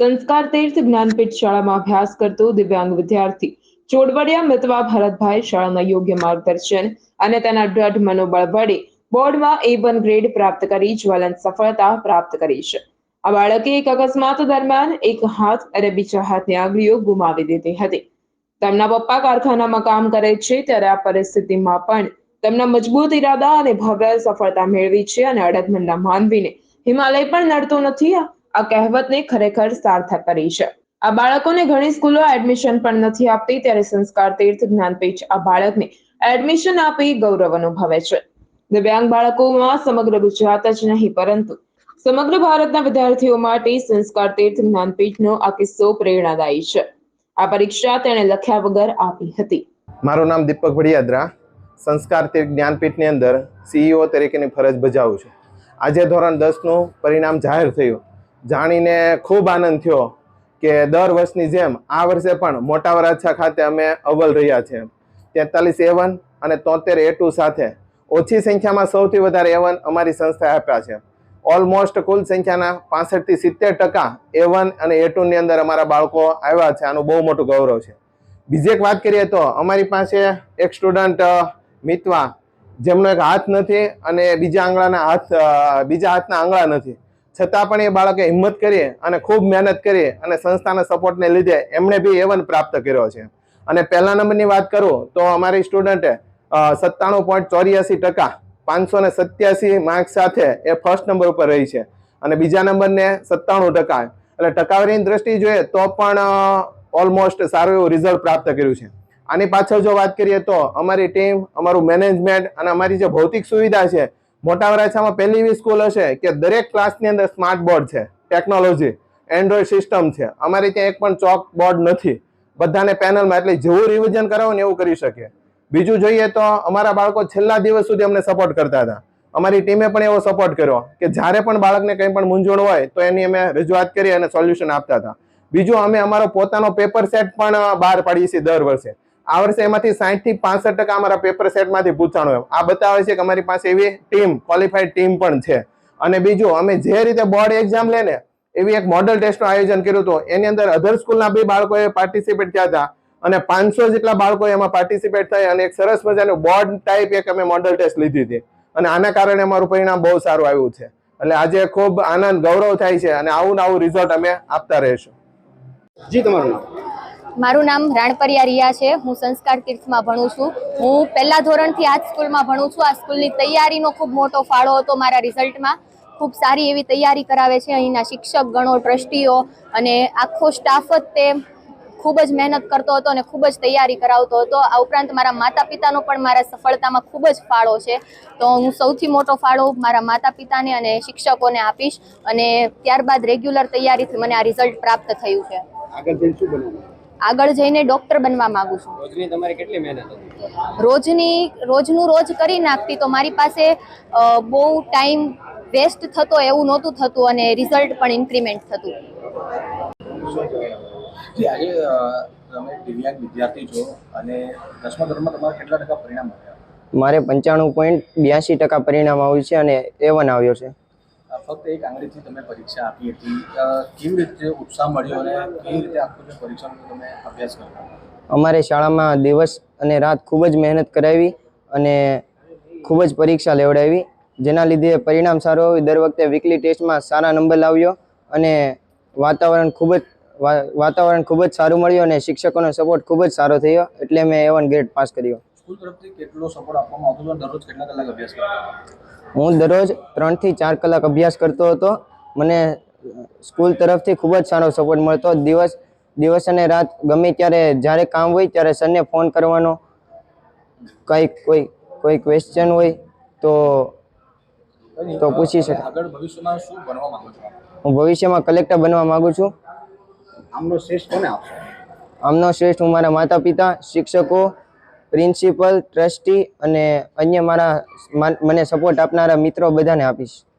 સંસ્કાર તીર્થ જ્ઞાનપીઠ શાળામાં અભ્યાસ કરતો દિવ્યાંગ વિદ્યાર્થી ચોડવડિયા મિતવા ભરતભાઈ શાળાના યોગ્ય માર્ગદર્શન અને તેના દ્રઢ મનોબળ વડે બોર્ડમાં એ વન ગ્રેડ પ્રાપ્ત કરી જ્વલંત સફળતા પ્રાપ્ત કરી છે. આ બાળકે એક અકસ્માત દરમિયાન એક હાથ અને બીજા હાથની આંગળીઓ ગુમાવી દીધી હતી. તેમના પપ્પા કારખાનામાં કામ કરે છે ત્યારે આ પરિસ્થિતિમાં પણ તેમના મજબૂત ઈરાદા અને ભવ્ય સફળતા મેળવી છે અને અડગમનના માનવીને હિમાલય પણ નડતો નથી. આ કહેવતને ખરેખર સાર્થક કરી છે. આ બાળકોને ઘણી સ્કૂલો એડમિશન પણ નથી આપતી, ત્યારે સંસ્કાર તીર્થ જ્ઞાનપીઠ આ બાળકને એડમિશન આપી ગૌરવ અનુભવે છે. દિવ્યાંગ બાળકોમાં સમગ્ર ગુજરાત જ નહીં, પરંતુ સમગ્ર ભારતના વિદ્યાર્થીઓ માટે સંસ્કાર તીર્થ જ્ઞાનપીઠનો આ કિસ્સો પ્રેરણાદાયી છે. આ પરીક્ષા તેણે લખ્યા વગર આપી હતી. મારું નામ દીપક ભડિયાદરા, સંસ્કાર તીર્થ જ્ઞાનપીઠની અંદર સીઈઓ તરીકેની ફરજ બજાવું છું. આજે ધોરણ દસનું પરિણામ જાહેર થયું. જાણીને ખૂબ આનંદ થયો કે દર વર્ષની જેમ આ વર્ષે પણ મોટા વરાછા ખાતે અમે અવ્વલ રહ્યા છીએ. તેતાલીસ એ વન અને તોતેર એ સાથે ઓછી સંખ્યામાં સૌથી વધારે એ વન અમારી સંસ્થાએ આપ્યા છે. ઓલમોસ્ટ કુલ સંખ્યાના પાસઠથી સિત્તેર ટકા એ વન અને એ ટુની અંદર અમારા બાળકો આવ્યા છે. આનું બહુ મોટું ગૌરવ છે. બીજી એક વાત કરીએ તો અમારી પાસે એક સ્ટુડન્ટ મિતવા, જેમનો એક હાથ નથી અને બીજા આંગળાના હાથ બીજા હાથના આંગળા નથી. છતાં પણ એ બાળકે હિંમત કરી અને ખૂબ મહેનત કરી અને સંસ્થાના સપોર્ટને લીધે એમણે બી એવન પ્રાપ્ત કર્યો છે. અને પહેલા નંબરની વાત કરું તો અમારી સ્ટુડન્ટે સત્તાણું પોઈન્ટ ચોર્યાસી ટકા પાંચસો ને સત્યાસી માર્ક્સ સાથે એ ફર્સ્ટ નંબર ઉપર રહી છે. અને બીજા નંબરને સત્તાણું ટકા. એટલે ટકાવારીની દ્રષ્ટિએ જોઈએ તો પણ ઓલમોસ્ટ સારું એવું રિઝલ્ટ પ્રાપ્ત કર્યું છે. આની પાછળ જો વાત કરીએ તો અમારી ટીમ અમારું મેનેજમેન્ટ અને અમારી જે ભૌતિક સુવિધા છે મોટા વરાછામાં પહેલી એવી સ્કૂલ હશે કે દરેક ક્લાસની અંદર સ્માર્ટ બોર્ડ છે ટેકનોલોજી એન્ડ્રોઈડ સિસ્ટમ છે. અમારે ત્યાં એક પણ ચોક બોર્ડ નથી. બધાને પેનલમાં એટલે જેવું રિવિઝન કરાવો ને એવું કરી શકીએ. બીજું જોઈએ તો અમારા બાળકો છેલ્લા દિવસ સુધી અમને સપોર્ટ કરતા હતા. અમારી ટીમે પણ એવો સપોર્ટ કર્યો કે જ્યારે પણ બાળકને કંઈ પણ મૂંઝવણ હોય તો એની અમે રજૂઆત કરી અને સોલ્યુશન આપતા હતા. બીજું અમે અમારો પોતાનો પેપર સેટ પણ બહાર પાડીએ છીએ દર વર્ષે. આ વર્ષે એમાંથી સાહીઠથી પાસઠ ટકા અમારા પેપર સેટમાંથી પૂછાણું એમ. આ બતાવે છે કે અમારી પાસે એવી ટીમ ક્વોલિફાઈડ ટીમ પણ છે. અને બીજું, અમે જે રીતે બોર્ડ એક્ઝામ લે ને, એવી એક મોડલ ટેસ્ટનું આયોજન કર્યું હતું. એની અંદર અધર સ્કૂલના બી બાળકોએ પાર્ટિસિપેટ થયા હતા. અને પાંચસો જેટલા બાળકો એમાં પાર્ટિસિપેટ થઈ અને એક સરસ મજાનું બોર્ડ ટાઈપ એક અમે મોડલ ટેસ્ટ લીધી હતી. અને આના કારણે અમારું પરિણામ બહુ સારું આવ્યું છે. એટલે આજે ખૂબ આનંદ, ગૌરવ થાય છે અને આવું ને આવું રિઝલ્ટ અમે આપતા રહીશું. જી, તમારું મારું નામ રાણપરિયા રિયા છે. હું સંસ્કાર તીર્થમાં ભણું છું. હું પહેલા ધોરણથી આ જ સ્કૂલમાં ભણું છું. આ સ્કૂલની તૈયારીનો ખૂબ મોટો ફાળો હતો મારા રિઝલ્ટમાં. ખૂબ સારી એવી તૈયારી કરાવે છે અહીંના શિક્ષક, ગણો, ટ્રસ્ટીઓ અને આખો સ્ટાફ જ તે ખૂબ જ મહેનત કરતો હતો અને ખૂબ જ તૈયારી કરાવતો હતો. આ ઉપરાંત મારા માતા પિતાનો પણ મારા સફળતામાં ખૂબ જ ફાળો છે. તો હું સૌથી મોટો ફાળો મારા માતા પિતાને અને શિક્ષકોને આપીશ અને ત્યારબાદ રેગ્યુલર તૈયારીથી મને આ રિઝલ્ટ પ્રાપ્ત થયું છે. આગળ શું બનવાનું? આગળ જઈને ડોક્ટર બનવા માંગુ છું. રોજની તમારી કેટલી મહેનત રોજની રોજનું રોજ કરી નાખતી તો મારી પાસે બહુ ટાઈમ વેસ્ટ થતો એવું નહોતું થતું અને રિઝલ્ટ પણ ઇન્ક્રીમેન્ટ થતું. આજે તમે દિવ્યાંગ વિદ્યાર્થી છો અને દસમા ધોરણમાં તમારા કેટલા ટકા પરિણામ આવ્યા? મારે પંચાણું પોઈન્ટ બ્યાસી ટકા પરિણામ આવ્યું છે અને એ વન આવ્યો છે. ફક્ત એક આંગળીથી તમે પરીક્ષા આપી હતી. કેવી રીતે ઉત્સાહ મળ્યો અને કેવી રીતે આખું જે પરીક્ષાનો તમે અભ્યાસ કર્યો? અમારે શાળામાં દિવસ અને રાત ખૂબ જ મહેનત કરાવી અને ખૂબ જ પરીક્ષા લેવડાવી, જેના લીધે પરિણામ સારું આવ્યું. દર વખતે વીકલી ટેસ્ટમાં સારા નંબર લાવ્યો અને વાતાવરણ ખૂબ જ વાતાવરણ ખૂબ જ સારું મળ્યું અને શિક્ષકોનો સપોર્ટ ખૂબ જ સારો થયો. એટલે મેં A one one grade pass કર્યો. સ્કૂલ તરફથી કેટલો સપોર્ટ આપવામાં આવતો હતો દરરોજ કેટલા કલાક અભ્યાસ કરતો હું દરરોજ ત્રણથી ચાર કલાક અભ્યાસ કરતો હતો. મને સ્કૂલ તરફથી ખૂબ જ સારો સપોર્ટ મળતો. દિવસ દિવસ અને રાત ગમે ત્યારે જ્યારે કામ હોય ત્યારે સરને ફોન કરવાનો. કંઈક કોઈ કોઈ ક્વેશ્ચન હોય તો તો પૂછી અ, શકાય. આગળ ભવિષ્યમાં શું બનવા માંગો છો હું ભવિષ્યમાં કલેક્ટર બનવા માગું છું. આમનો શ્રેષ્ઠ કોને આપશો? આમનો શ્રેષ્ઠ હું મારા માતા પિતા શિક્ષકો પ્રિન્સિપલ ટ્રસ્ટી અને અન્ય મારા મને સપોર્ટ આપનારા મિત્રો બધાને આપીશ.